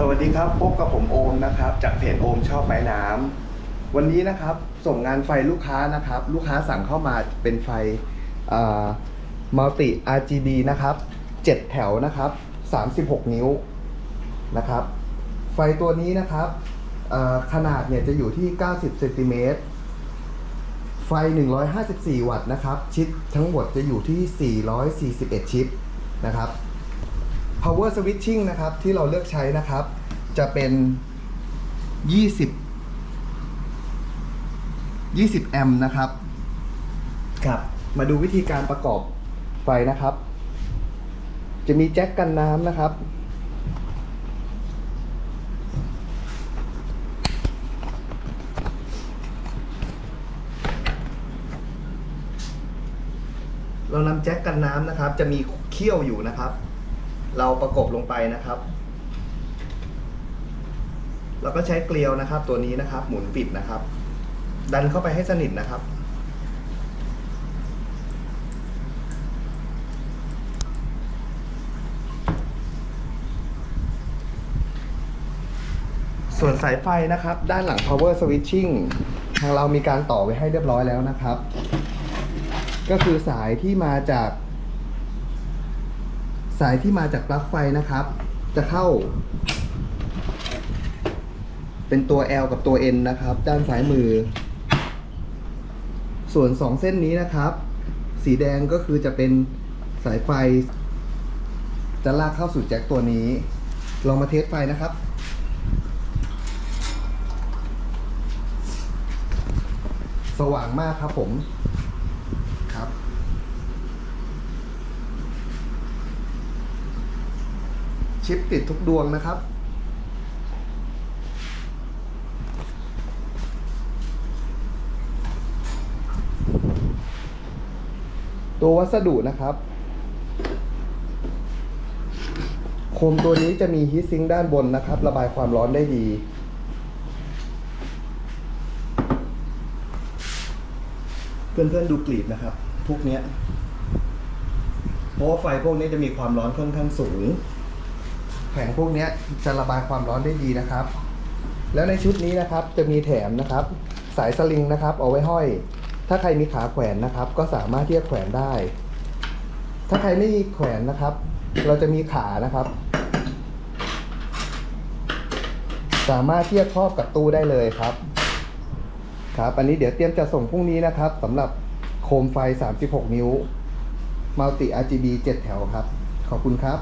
สวัสดีครับพบกับผมโอมนะครับ จากเพจโอมชอบไม้น้ำวันนี้นะครับส่งงานไฟลูกค้านะครับ ลูกค้าสั่งเข้ามาเป็นไฟมัลติ RGB นะครับ 7 แถวนะครับ 36 นิ้วนะครับ ไฟตัวนี้นะครับขนาดเนี่ยจะอยู่ที่ 90เซนติเมตรไฟ 154 วัตต์นะครับ ชิปทั้งหมดจะอยู่ที่ 441 ชิปนะครับ power switching นะครับ ที่เราเลือกใช้นะครับ จะเป็น 20 20 แอมป์นะครับครับ มาดูวิธีการประกอบไฟนะครับ จะมีแจ็คกันน้ำนะครับ เรานำแจ็คกันน้ำนะครับ จะมีเขี้ยวอยู่นะครับ เราประกบลงไปนะครับ เราก็ใช้เกลียวนะครับ ตัวนี้นะครับ หมุนปิดนะครับ ดันเข้าไปให้สนิทนะครับ ส่วนสายไฟนะครับ ด้านหลัง power switching ทางเรามีการต่อไว้ให้เรียบร้อยแล้วนะครับ ก็คือสายที่มาจาก สายที่มาจากปลั๊กไฟนะครับ จะเข้า เป็นตัว L กับตัว N นะครับ ด้านซ้ายมือ ส่วน 2 เส้นนี้นะครับ สีแดงก็คือจะเป็นสายไฟ จะลากเข้าสู่แจ็คตัวนี้ ลองมาเทสไฟนะครับสว่างมากครับผม ครับ ชิปติดทุกดวงนะครับ ตัววัสดุนะครับ โคมตัวนี้จะมีฮีทซิงค์ด้านบนนะครับ ระบายความร้อนได้ดีเพื่อนๆดูกลีบนะครับ พวกเนี้ยเพราะว่าไฟพวกนี้จะมีความร้อนค่อนข้างสูง แผงพวกนี้จะระบายความร้อนได้ดีนะครับ แล้วในชุดนี้นะครับจะมีแถมนะครับ สายสลิงนะครับ เอาไว้ห้อย ถ้าใครมีขาแขวนนะครับ ก็สามารถที่จะแขวนได้ ถ้าใครไม่มีแขวนนะครับ เราจะมีขานะครับ สามารถที่จะครอบกับตู้ได้เลยครับ ครับ อันนี้เดี๋ยวเตรียมจะส่งพรุ่งนี้นะครับสำหรับโคมไฟ 36 นิ้ว Multi RGB 7 แถวครับ ขอบคุณครับ